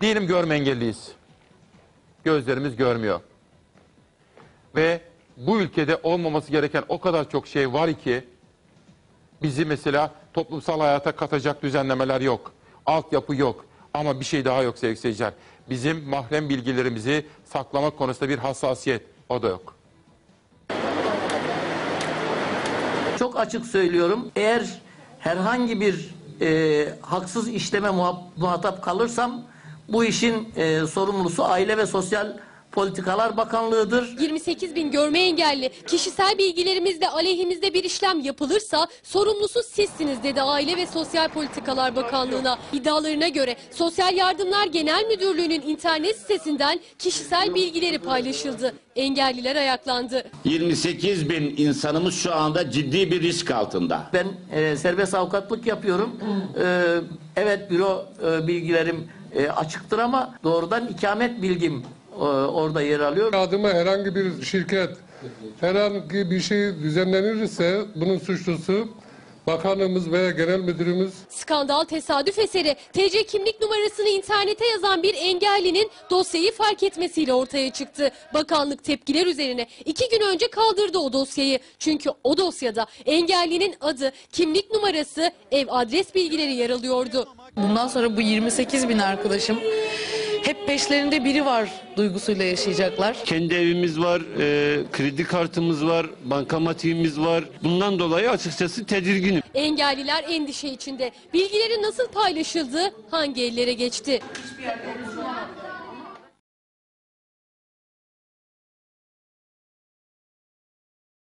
Diyelim görme engelliyiz. Gözlerimiz görmüyor. Ve bu ülkede olmaması gereken o kadar çok şey var ki bizi mesela toplumsal hayata katacak düzenlemeler yok. Altyapı yok. Ama bir şey daha yok sevgili seyirciler. Bizim mahrem bilgilerimizi saklamak konusunda bir hassasiyet. O da yok. Çok açık söylüyorum. Eğer herhangi bir e, haksız işleme muha- muhatap kalırsam bu işin e, sorumlusu Aile ve Sosyal Politikalar Bakanlığı'dır. 28 bin görme engelli kişisel bilgilerimizle aleyhimizde bir işlem yapılırsa sorumlusu sizsiniz dedi Aile ve Sosyal Politikalar Bakanlığı'na. İddialarına göre Sosyal Yardımlar Genel Müdürlüğü'nün internet sitesinden kişisel bilgileri paylaşıldı. Engelliler ayaklandı. 28 bin insanımız şu anda ciddi bir risk altında. Ben e, serbest avukatlık yapıyorum. E, evet büro e, bilgilerim e, açıktır ama doğrudan ikamet bilgim orada yer alıyor. adıma herhangi bir şirket herhangi bir şey düzenlenirse bunun suçlusu bakanlığımız veya genel müdürümüz Skandal tesadüf eseri TC kimlik numarasını internete yazan bir engellinin dosyayı fark etmesiyle ortaya çıktı. Bakanlık tepkiler üzerine iki gün önce kaldırdı o dosyayı. Çünkü o dosyada engellinin adı, kimlik numarası, ev adres bilgileri yer alıyordu. Bundan sonra bu 28 bin arkadaşım hep peşlerinde biri var duygusuyla yaşayacaklar. Kendi evimiz var, e, kredi kartımız var, bankamatiğimiz var. Bundan dolayı açıkçası tedirginim. Engelliler endişe içinde. Bilgileri nasıl paylaşıldı, hangi ellere geçti? Hiçbir yerleriniz